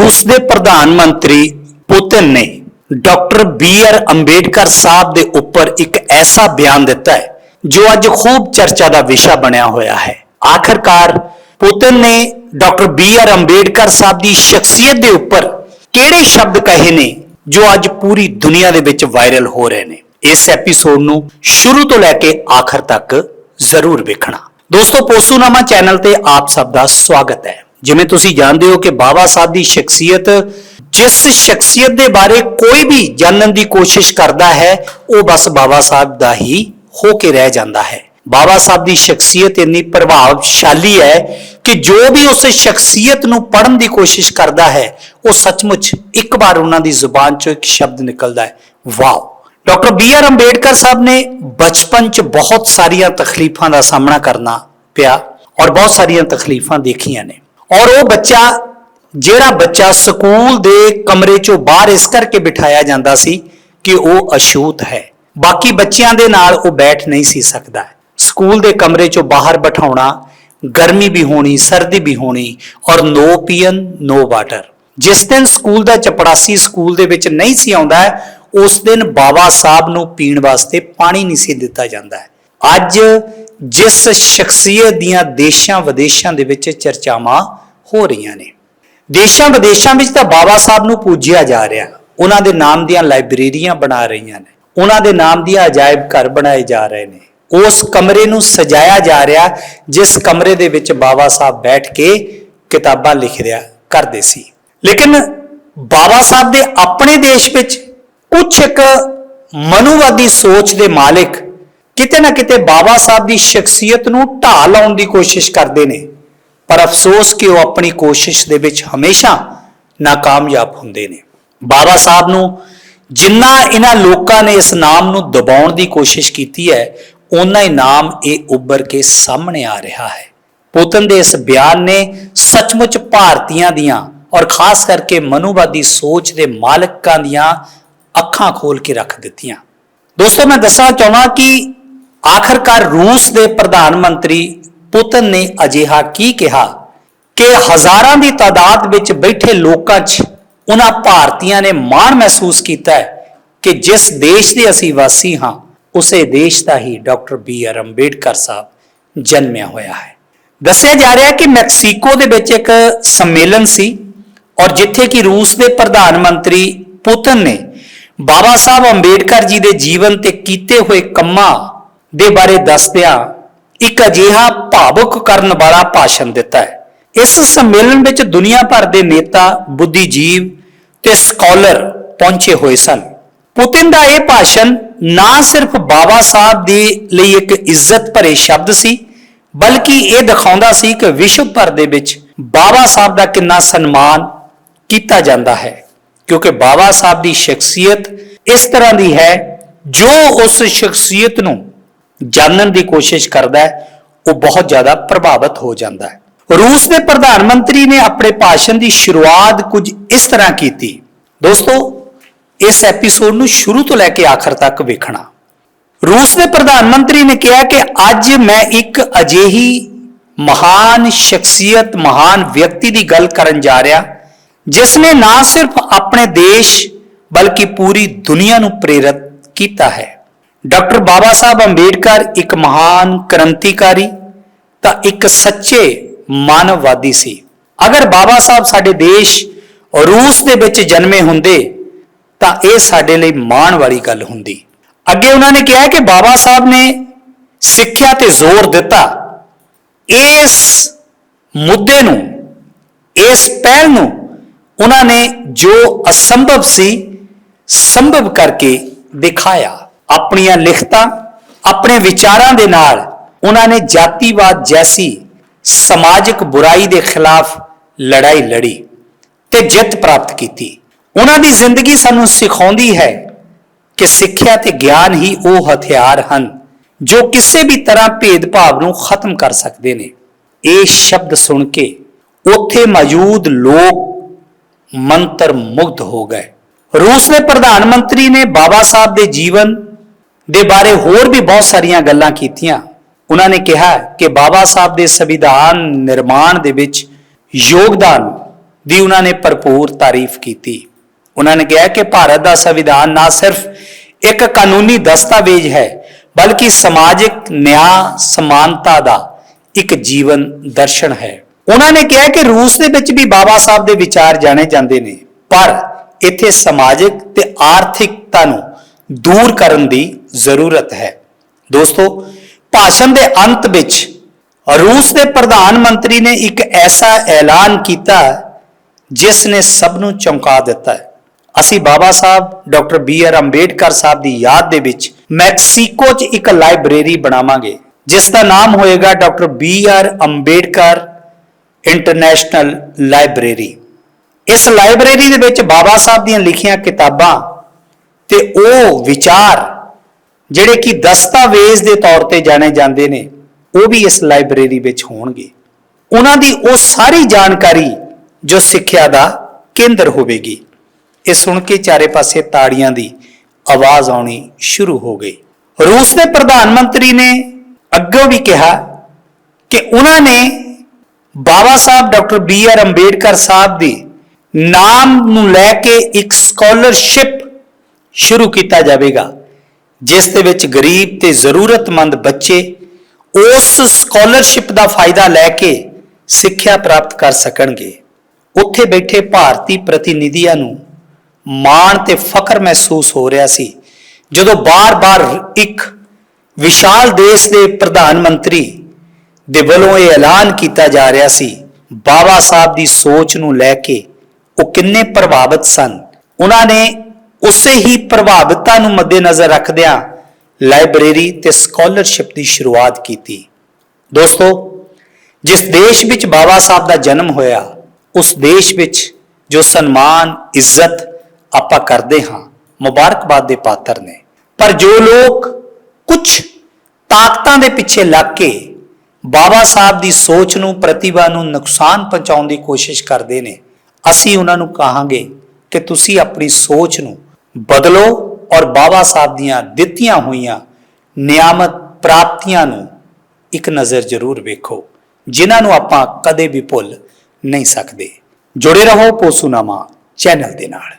ਰੂਸ ਦੇ ਪ੍ਰਧਾਨ ਮੰਤਰੀ ਪੁਤਿਨ ਨੇ doctor B R Ambedkar Sahib ਦੇ ਉੱਪਰ ਇੱਕ ਐਸਾ ਬਿਆਨ ਦਿੱਤਾ ਹੈ, ਜੋ ਅੱਜ ਖੂਬ ਚਰਚਾ ਦਾ ਵਿਸ਼ਾ ਬਣਿਆ ਹੋਇਆ ਹੈ। ਆਖਰਕਾਰ, ਪੁਤਿਨ ਨੇ doctor B R Ambedkar Sahib ਦੀ ਸ਼ਖਸੀਅਤ ਦੇ ਉੱਪਰ ਕਿਹੜੇ ਸ਼ਬਦ ਕਹੇ ਨੇ, ਜੋ ਅੱਜ ਪੂਰੀ ਦੁਨੀਆ ਦੇ ਵਿੱਚ ਵਾਇਰਲ ਹੋ ਰਹੇ ਨੇ? ਇਸ ਐਪੀਸੋਡ ਨੂੰ ਸ਼ੁਰੂ ਤੋਂ ਲੈ ਕੇ ਆਖਰ ਤੱਕ ਜ਼ਰੂਰ ਵੇਖਣਾ। ਦੋਸਤੋ, ਪੋਸੂਨਾਮਾ ਚੈਨਲ ਤੇ ਆਪ ਸਭ ਦਾ ਸਵਾਗਤ ਹੈ। ਜਿਵੇਂ ਤੁਸੀਂ ਜਾਣਦੇ ਹੋ ਕਿ ਬਾਬਾ ਸਾਹਿਬ ਦੀ ਸ਼ਖਸੀਅਤ ਜਿਸ ਸ਼ਖਸੀਅਤ ਦੇ ਬਾਰੇ ਕੋਈ ਵੀ ਜਾਣਨ ਦੀ ਕੋਸ਼ਿਸ਼ ਕਰਦਾ ਹੈ, ਉਹ ਬਸ ਬਾਬਾ ਸਾਹਿਬ ਦਾ ਹੀ ਹੋ ਕੇ ਰਹਿ ਜਾਂਦਾ ਹੈ। ਬਾਬਾ ਸਾਹਿਬ ਦੀ ਸ਼ਖਸੀਅਤ ਇੰਨੀ ਪ੍ਰਭਾਵਸ਼ਾਲੀ ਹੈ ਕਿ ਜੋ ਵੀ ਉਸ ਸ਼ਖਸੀਅਤ ਨੂੰ ਪੜ੍ਹਨ ਦੀ ਕੋਸ਼ਿਸ਼ ਕਰਦਾ ਹੈ, ਉਹ ਸੱਚਮੁੱਚ ਇੱਕ ਵਾਰ ਉਹਨਾਂ ਦੀ ਜ਼ੁਬਾਨ ਚੋਂ ਇੱਕ ਸ਼ਬਦ ਨਿਕਲਦਾ ਹੈ। Wow. Doctor B R Ambedkar Sahib ਨੇ ਬਚਪਨ 'ਚ ਬਹੁਤ ਸਾਰੀਆਂ ਤਕਲੀਫਾਂ ਦਾ ਸਾਹਮਣਾ ਕਰਨਾ ਪਿਆ ਔਰ ਬਹੁਤ ਸਾਰੀਆਂ ਤਕਲੀਫਾਂ ਦੇਖੀਆਂ ਨੇ। ਔਰ ਉਹ ਬੱਚਾ, ਜਿਹੜਾ ਬੱਚਾ ਸਕੂਲ ਦੇ ਕਮਰੇ 'ਚੋਂ ਬਾਹਰ ਇਸ ਕਰਕੇ ਬਿਠਾਇਆ ਜਾਂਦਾ ਸੀ ਕਿ ਉਹ ਅਛੂਤ ਹੈ। ਬਾਕੀ ਬੱਚਿਆਂ ਦੇ ਨਾਲ ਉਹ ਬੈਠ ਨਹੀਂ ਸੀ ਸਕਦਾ। ਸਕੂਲ ਦੇ ਕਮਰੇ 'ਚੋਂ ਬਾਹਰ ਬਿਠਾਉਣਾ, ਗਰਮੀ ਵੀ ਹੋਣੀ, ਸਰਦੀ ਵੀ ਹੋਣੀ ਔਰ ਨੋ ਪੀਅਨ ਨੋ ਵਾਟਰ ਜਿਸ ਦਿਨ ਸਕੂਲ ਦਾ ਚਪੜਾਸੀ ਸਕੂਲ ਦੇ ਵਿੱਚ ਨਹੀਂ ਸੀ ਆਉਂਦਾ, ਉਸ ਦਿਨ ਬਾਬਾ ਸਾਹਿਬ ਨੂੰ ਪੀਣ ਵਾਸਤੇ ਪਾਣੀ ਨਹੀਂ ਸੀ ਦਿੱਤਾ ਜਾਂਦਾ। ਅੱਜ ਜਿਸ ਸ਼ਖਸੀਅਤ ਦੀਆਂ ਦੇਸ਼ਾਂ ਵਿਦੇਸ਼ਾਂ ਦੇ ਵਿੱਚ ਚਰਚਾਵਾਂ ਹੋ ਰਹੀਆਂ ਨੇ। ਦੇਸ਼ਾਂ ਵਿਦੇਸ਼ਾਂ ਵਿੱਚ ਤਾਂ ਬਾਬਾ ਸਾਹਿਬ ਨੂੰ ਪੂਜਿਆ ਜਾ ਰਿਹਾ। ਉਹਨਾਂ ਦੇ ਨਾਮ ਦੀਆਂ ਲਾਇਬ੍ਰੇਰੀਆਂ ਬਣਾ ਰਹੀਆਂ ਨੇ। ਉਹਨਾਂ ਦੇ ਨਾਮ ਦੀਆਂ ਅਜਾਇਬ ਘਰ ਬਣਾਏ ਜਾ ਰਹੇ ਨੇ। ਉਸ ਕਮਰੇ ਨੂੰ ਸਜਾਇਆ ਜਾ ਰਿਹਾ, ਜਿਸ ਕਮਰੇ ਦੇ ਵਿੱਚ ਬਾਬਾ ਸਾਹਿਬ ਬੈਠ ਕੇ ਕਿਤਾਬਾਂ ਲਿਖ ਰਿਹਾ, ਕਰਦੇ ਸੀ। ਲੇਕਿਨ ਬਾਬਾ ਸਾਹਿਬ ਦੇ ਆਪਣੇ ਦੇਸ਼ ਵਿੱਚ ਕੁਝ ਇੱਕ ਮਨੁਵਾਦੀ ਸੋਚ ਦੇ ਮਾਲਿਕ ਕਿਤੇ ਨਾ ਕਿਤੇ ਬਾਬਾ ਸਾਹਿਬ ਦੀ ਸ਼ਖਸੀਅਤ ਨੂੰ ਢਾਹ ਲਾਉਣ ਦੀ ਕੋਸ਼ਿਸ਼ ਕਰਦੇ ਨੇ। ਪਰ ਅਫਸੋਸ ਕਿ ਉਹ ਆਪਣੀ ਕੋਸ਼ਿਸ਼ ਦੇ ਵਿੱਚ ਹਮੇਸ਼ਾ ਨਾਕਾਮਯਾਬ ਹੁੰਦੇ ਨੇ। ਬਾਬਾ ਸਾਹਿਬ ਨੂੰ ਜਿੰਨਾ ਇਹਨਾਂ ਲੋਕਾਂ ਨੇ ਇਸ ਨਾਮ ਨੂੰ ਦਬਾਉਣ ਦੀ ਕੋਸ਼ਿਸ਼ ਕੀਤੀ ਹੈ ਉਹਨਾਂ ਹੀ ਨਾਮ ਇਹ ਉੱਭਰ ਕੇ ਸਾਹਮਣੇ ਆ ਰਿਹਾ ਹੈ। ਪੁਤਨ ਦੇ ਇਸ ਬਿਆਨ ਨੇ ਸੱਚਮੁੱਚ ਭਾਰਤੀਆਂ ਦੀਆਂ ਔਰ ਖਾਸ ਕਰਕੇ ਮਨੁਵਾਦੀ ਸੋਚ ਦੇ ਮਾਲਕਾਂ ਦੀਆਂ ਅੱਖਾਂ ਖੋਲ ਕੇ ਰੱਖ ਦਿੱਤੀਆਂ। ਦੋਸਤੋ, ਮੈਂ ਦੱਸਣਾ ਚਾਹੁੰਦਾ ਕਿ ਆਖਰਕਾਰ ਰੂਸ ਦੇ ਪ੍ਰਧਾਨ ਮੰਤਰੀ ਪੁਤਨ ਨੇ ਅਜਿਹਾ ਕੀ ਕਿਹਾ ਕਿ ਹਜ਼ਾਰਾਂ ਦੀ ਤਾਦਾਦ ਵਿੱਚ ਬੈਠੇ ਲੋਕਾਂ 'ਚ ਉਹਨਾਂ ਭਾਰਤੀਆਂ ਨੇ ਮਾਣ ਮਹਿਸੂਸ ਕੀਤਾ ਹੈ ਕਿ ਜਿਸ ਦੇਸ਼ ਦੇ ਅਸੀਂ ਵਾਸੀ ਹਾਂ, ਉਸੇ ਦੇਸ਼ ਦਾ ਹੀ doctor B R Ambedkar Sahib ਜਨਮਿਆ ਹੋਇਆ ਹੈ। ਦੱਸਿਆ ਜਾ ਰਿਹਾ ਹੈ ਕਿ ਮੈਕਸੀਕੋ ਦੇ ਵਿੱਚ ਇੱਕ ਸੰਮੇਲਨ ਸੀ ਔਰ ਜਿੱਥੇ ਕਿ ਰੂਸ ਦੇ ਪ੍ਰਧਾਨ ਮੰਤਰੀ ਪੁਤਨ ਨੇ ਬਾਬਾ ਸਾਹਿਬ ਅੰਬੇਡਕਰ ਜੀ ਦੇ ਜੀਵਨ ਤੇ ਕੀਤੇ ਹੋਏ ਕੰਮਾਂ ਦੇ ਬਾਰੇ ਦੱਸਦਿਆਂ ਇੱਕ ਅਜਿਹਾ ਭਾਵੁਕ ਕਰਨ ਵਾਲਾ ਭਾਸ਼ਣ ਦਿੱਤਾ ਹੈ। ਇਸ ਸੰਮੇਲਨ ਵਿੱਚ ਦੁਨੀਆ ਭਰ ਦੇ ਨੇਤਾ, ਬੁੱਧੀਜੀਵ ਤੇ ਸਕਾਲਰ ਪਹੁੰਚੇ ਹੋਏ ਸਨ। ਪੁਤਿਨ ਦਾ ਇਹ ਭਾਸ਼ਣ ਨਾ ਸਿਰਫ ਬਾਬਾ ਸਾਹਿਬ ਦੇ ਲਈ ਇੱਕ ਇੱਜ਼ਤ ਭਰੇ ਸ਼ਬਦ ਸੀ, ਬਲਕਿ ਇਹ ਦਿਖਾਉਂਦਾ ਸੀ ਕਿ ਵਿਸ਼ਵ ਭਰ ਦੇ ਵਿੱਚ ਬਾਬਾ ਸਾਹਿਬ ਦਾ ਕਿੰਨਾ ਸਨਮਾਨ ਕੀਤਾ ਜਾਂਦਾ ਹੈ। ਕਿਉਂਕਿ ਬਾਬਾ ਸਾਹਿਬ ਦੀ ਸ਼ਖਸੀਅਤ ਇਸ ਤਰ੍ਹਾਂ ਦੀ ਹੈ, ਜੋ ਉਸ ਸ਼ਖਸੀਅਤ ਨੂੰ ਜਾਣਨ ਦੀ ਕੋਸ਼ਿਸ਼ ਕਰਦਾ ਹੈ, ਉਹ ਬਹੁਤ ਜ਼ਿਆਦਾ ਪ੍ਰਭਾਵਿਤ ਹੋ ਜਾਂਦਾ ਹੈ। ਰੂਸ ਦੇ ਪ੍ਰਧਾਨ ਮੰਤਰੀ ਨੇ ਆਪਣੇ ਭਾਸ਼ਣ ਦੀ ਸ਼ੁਰੂਆਤ ਕੁਝ ਇਸ ਤਰ੍ਹਾਂ ਕੀਤੀ। ਦੋਸਤੋ, ਇਸ ਐਪੀਸੋਡ ਨੂੰ ਸ਼ੁਰੂ ਤੋਂ ਲੈ ਕੇ ਆਖਰ ਤੱਕ ਵੇਖਣਾ। ਰੂਸ ਦੇ ਪ੍ਰਧਾਨ ਮੰਤਰੀ ਨੇ ਕਿਹਾ ਕਿ ਅੱਜ ਮੈਂ ਇੱਕ ਅਜਿਹੀ ਮਹਾਨ ਸ਼ਖਸੀਅਤ, ਮਹਾਨ ਵਿਅਕਤੀ ਦੀ ਗੱਲ ਕਰਨ ਜਾ ਰਿਹਾ, ਜਿਸ ਨੇ ਨਾ ਸਿਰਫ ਆਪਣੇ ਦੇਸ਼, ਬਲਕਿ ਪੂਰੀ ਦੁਨੀਆ ਨੂੰ ਪ੍ਰੇਰਿਤ ਕੀਤਾ ਹੈ। ਡਾਕਟਰ ਬਾਬਾ ਸਾਹਿਬ ਅੰਬੇਡਕਰ ਇੱਕ ਮਹਾਨ ਕ੍ਰਾਂਤੀਕਾਰੀ ਤਾਂ ਇੱਕ ਸੱਚੇ ਮਾਨਵਵਾਦੀ ਸੀ। ਅਗਰ ਬਾਬਾ ਸਾਹਿਬ ਸਾਡੇ ਦੇਸ਼ ਰੂਸ ਦੇ ਵਿੱਚ ਜਨਮੇ ਹੁੰਦੇ ਤਾਂ ਇਹ ਸਾਡੇ ਲਈ ਮਾਣ ਵਾਲੀ ਗੱਲ ਹੁੰਦੀ। ਅੱਗੇ ਉਹਨਾਂ ਨੇ ਕਿਹਾ ਕਿ ਬਾਬਾ ਸਾਹਿਬ ਨੇ ਸਿੱਖਿਆ ਤੇ ਜ਼ੋਰ ਦਿੱਤਾ। ਇਸ ਮੁੱਦੇ ਨੂੰ, ਇਸ ਪਹਿਲ ਨੂੰ ਉਹਨਾਂ ਨੇ ਜੋ ਅਸੰਭਵ ਸੀ ਸੰਭਵ ਕਰਕੇ ਦਿਖਾਇਆ। ਆਪਣੀਆਂ ਲਿਖਤਾਂ, ਆਪਣੇ ਵਿਚਾਰਾਂ ਦੇ ਨਾਲ ਉਹਨਾਂ ਨੇ ਜਾਤੀਵਾਦ ਜੈਸੀ ਸਮਾਜਿਕ ਬੁਰਾਈ ਦੇ ਖਿਲਾਫ ਲੜਾਈ ਲੜੀ ਤੇ ਜਿੱਤ ਪ੍ਰਾਪਤ ਕੀਤੀ। ਉਹਨਾਂ ਦੀ ਜ਼ਿੰਦਗੀ ਸਾਨੂੰ ਸਿਖਾਉਂਦੀ ਹੈ ਕਿ ਸਿੱਖਿਆ ਤੇ ਗਿਆਨ ਹੀ ਉਹ ਹਥਿਆਰ ਹਨ ਜੋ ਕਿਸੇ ਵੀ ਤਰ੍ਹਾਂ ਭੇਦਭਾਵ ਨੂੰ ਖਤਮ ਕਰ ਸਕਦੇ ਨੇ। ਇਹ ਸ਼ਬਦ ਸੁਣ ਕੇ ਉੱਥੇ ਮੌਜੂਦ ਲੋਕ ਮੰਤਰ ਮੁਗਧ ਹੋ ਗਏ। ਰੂਸ ਦੇ ਪ੍ਰਧਾਨ ਮੰਤਰੀ ਨੇ ਬਾਬਾ ਸਾਹਿਬ ਦੇ ਜੀਵਨ ਦੇ ਬਾਰੇ ਹੋਰ ਵੀ ਬਹੁਤ ਸਾਰੀਆਂ ਗੱਲਾਂ ਕੀਤੀਆਂ। ਉਹਨਾਂ ਨੇ ਕਿਹਾ ਕਿ ਬਾਬਾ ਸਾਹਿਬ ਦੇ ਸੰਵਿਧਾਨ ਨਿਰਮਾਣ ਦੇ ਵਿੱਚ ਯੋਗਦਾਨ ਦੀ ਉਹਨਾਂ ਨੇ ਭਰਪੂਰ ਤਾਰੀਫ ਕੀਤੀ। ਉਹਨਾਂ ਨੇ ਕਿਹਾ ਕਿ ਭਾਰਤ ਦਾ ਸੰਵਿਧਾਨ ਨਾ ਸਿਰਫ ਇੱਕ ਕਾਨੂੰਨੀ ਦਸਤਾਵੇਜ਼ ਹੈ, ਬਲਕਿ ਸਮਾਜਿਕ ਨਿਆਂ, ਸਮਾਨਤਾ ਦਾ ਇੱਕ ਜੀਵਨ ਦਰਸ਼ਨ ਹੈ। ਉਹਨਾਂ ਨੇ ਕਿਹਾ ਕਿ ਰੂਸ ਦੇ ਵਿੱਚ ਵੀ ਬਾਬਾ ਸਾਹਿਬ ਦੇ ਵਿਚਾਰ ਜਾਣੇ ਜਾਂਦੇ ਨੇ, ਪਰ ਇੱਥੇ ਸਮਾਜਿਕ ਤੇ ਆਰਥਿਕਤਾ ਨੂੰ ਦੂਰ ਕਰਨ ਦੀ ਜ਼ਰੂਰਤ ਹੈ। ਦੋਸਤੋ, ਭਾਸ਼ਣ ਦੇ ਅੰਤ ਵਿੱਚ ਰੂਸ ਦੇ ਪ੍ਰਧਾਨ ਮੰਤਰੀ ਨੇ ਇੱਕ ਐਸਾ ਐਲਾਨ ਕੀਤਾ ਜਿਸ ਨੇ ਸਭ ਨੂੰ ਚਮਕਾ ਦਿੱਤਾ ਹੈ। ਅਸੀਂ Baba Sahib, doctor B R Ambedkar Sahib ਦੀ ਯਾਦ ਦੇ ਵਿੱਚ ਮੈਕਸੀਕੋ 'ਚ ਇੱਕ ਲਾਇਬ੍ਰੇਰੀ ਬਣਾਵਾਂਗੇ, ਜਿਸ ਦਾ ਨਾਮ ਹੋਏਗਾ doctor B R Ambedkar international library. ਇਸ ਲਾਇਬ੍ਰੇਰੀ ਦੇ ਵਿੱਚ ਬਾਬਾ ਸਾਹਿਬ ਦੀਆਂ ਲਿਖੀਆਂ ਕਿਤਾਬਾਂ ਤੇ ਉਹ ਵਿਚਾਰ ਜਿਹੜੇ ਕਿ ਦਸਤਾਵੇਜ਼ ਦੇ ਤੌਰ ਤੇ ਜਾਣੇ ਜਾਂਦੇ ਨੇ, ਉਹ ਵੀ ਇਸ ਲਾਇਬ੍ਰੇਰੀ ਵਿੱਚ ਹੋਣਗੇ। ਉਹਨਾਂ ਦੀ ਉਹ ਸਾਰੀ ਜਾਣਕਾਰੀ ਜੋ ਸਿੱਖਿਆ ਦਾ ਕੇਂਦਰ ਹੋਵੇਗੀ। ਇਹ ਸੁਣ ਕੇ ਚਾਰੇ ਪਾਸੇ ਤਾੜੀਆਂ ਦੀ ਆਵਾਜ਼ ਆਉਣੀ ਸ਼ੁਰੂ ਹੋ ਗਈ। ਰੂਸ ਦੇ ਪ੍ਰਧਾਨ ਮੰਤਰੀ ਨੇ ਅੱਗੋਂ ਵੀ ਕਿਹਾ ਕਿ ਉਹਨਾਂ ਨੇ Baba Sahib doctor B R Ambedkar Sahib ਦੇ ਨਾਮ ਨੂੰ ਲੈ ਕੇ ਇੱਕ ਸਕਾਲਰਸ਼ਿਪ ਸ਼ੁਰੂ ਕੀਤਾ ਜਾਵੇਗਾ, ਜਿਸ ਦੇ ਵਿੱਚ ਗਰੀਬ ਤੇ ਜ਼ਰੂਰਤਮੰਦ ਬੱਚੇ ਉਸ ਸਕਾਲਰਸ਼ਿਪ ਦਾ ਫਾਇਦਾ ਲੈ ਕੇ ਸਿੱਖਿਆ ਪ੍ਰਾਪਤ ਕਰ ਸਕਣਗੇ। ਉੱਥੇ ਬੈਠੇ ਭਾਰਤੀ ਪ੍ਰਤੀਨਿਧੀਆਂ ਨੂੰ ਮਾਣ ਤੇ ਫਖਰ ਮਹਿਸੂਸ ਹੋ ਰਿਹਾ ਸੀ, ਜਦੋਂ ਬਾਰ-ਬਾਰ ਇੱਕ ਵਿਸ਼ਾਲ ਦੇਸ਼ ਦੇ ਪ੍ਰਧਾਨ ਮੰਤਰੀ ਦੇ ਵੱਲੋਂ ਇਹ ਐਲਾਨ ਕੀਤਾ ਜਾ ਰਿਹਾ ਸੀ ਬਾਬਾ ਸਾਹਿਬ ਦੀ ਸੋਚ ਨੂੰ ਲੈ ਕੇ ਉਹ ਕਿੰਨੇ ਪ੍ਰਭਾਵਿਤ ਸਨ। ਉਹਨਾਂ ਨੇ ਉਸੇ ਹੀ ਪ੍ਰਭਾਵਿਤਤਾ ਨੂੰ ਮੱਦੇਨਜ਼ਰ ਰੱਖਦਿਆਂ ਲਾਇਬ੍ਰੇਰੀ ਤੇ ਸਕਾਲਰਸ਼ਿਪ ਦੀ ਸ਼ੁਰੂਆਤ ਕੀਤੀ। ਦੋਸਤੋ, ਜਿਸ ਦੇਸ਼ ਵਿੱਚ ਬਾਬਾ ਸਾਹਿਬ ਦਾ ਜਨਮ ਹੋਇਆ, ਉਸ ਦੇਸ਼ ਵਿੱਚ ਜੋ ਸਨਮਾਨ, ਇੱਜ਼ਤ ਆਪਾਂ ਕਰਦੇ ਹਾਂ, ਮੁਬਾਰਕਬਾਦ ਦੇ ਪਾਤਰ ਨੇ। ਪਰ ਜੋ ਲੋਕ ਕੁਝ ਤਾਕਤਾਂ ਦੇ ਪਿੱਛੇ ਲੱਗ ਕੇ ਬਾਬਾ ਸਾਹਿਬ ਦੀ ਸੋਚ ਨੂੰ, ਪ੍ਰਤਿਭਾ ਨੂੰ ਨੁਕਸਾਨ ਪਹੁੰਚਾਉਣ ਦੀ ਕੋਸ਼ਿਸ਼ ਕਰਦੇ ਨੇ, ਅਸੀਂ ਉਹਨਾਂ ਨੂੰ ਕਹਾਂਗੇ ਕਿ ਤੁਸੀਂ ਆਪਣੀ ਸੋਚ ਨੂੰ ਬਦਲੋ ਔਰ ਬਾਬਾ ਸਾਹਿਬ ਦੀਆਂ ਦਿੱਤੀਆਂ ਹੋਈਆਂ ਨਿਆਮਤ ਪ੍ਰਾਪਤੀਆਂ ਨੂੰ ਇੱਕ ਨਜ਼ਰ ਜ਼ਰੂਰ ਵੇਖੋ, ਜਿਨ੍ਹਾਂ ਨੂੰ ਆਪਾਂ ਕਦੇ ਵੀ ਭੁੱਲ ਨਹੀਂ ਸਕਦੇ। ਜੁੜੇ ਰਹੋ ਪੋਸੂਨਾਮਾ ਚੈਨਲ ਦੇ ਨਾਲ।